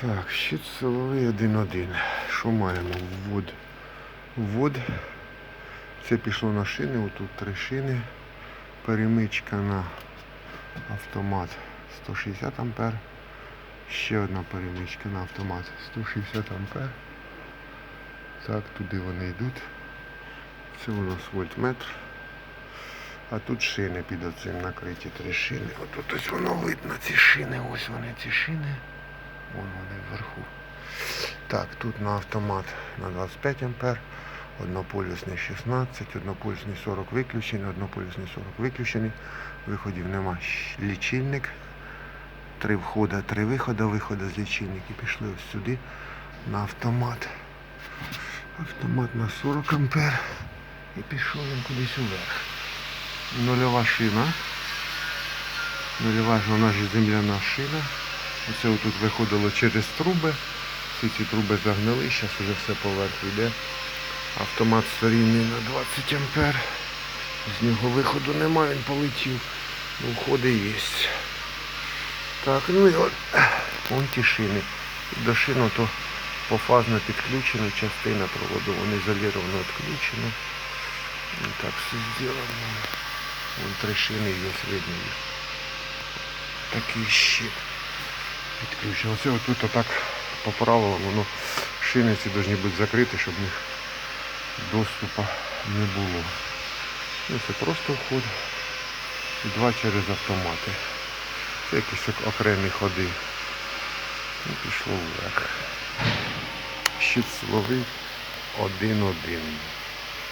Так, щит силовий 1-1. Що маємо? Ввод. Ввод. Це пішло на шини, отут три шини. Перемичка на автомат 160 ампер. Ще одна перемичка на автомат 160 ампер. Так, туди вони йдуть. Це у нас вольтметр. А тут шини під оцим накриті три шини. Отут ось воно видно, ці шини, ось вони ці шини. Вон вони вверху. Так, тут на автомат на 25 ампер, однополюсний 16, однополюсний 40 виключений, однополюсний 40 виключений. Виходів нема. Лічильник. Три входа, три виходи, виходи з лічильника пішли ось сюди на автомат. Автомат на 40 ампер. І пішов він кудись уверх. Нульова шина. Нульова ж вона ж земляна шина. Оце отут виходило через труби. Всі ці труби загнили, зараз вже все поверху йде. Автомат старінний на 20 ампер. З нього виходу немає, він полетів. Ну, входи є. Так, ну і от вон ті шини. До шину то пофазно підключено, частина проводу, вони ізоліровано відключено. Так все зроблено. Вон три шини є, видно. Такий щит підключено. Все тут отак по правилам воно шини ці повинні бути закриті, щоб в них доступу не було. Ну, це просто вход. І два через автомати. Це якісь окремі ходи. І пішло вверх. Щит силовий один-один.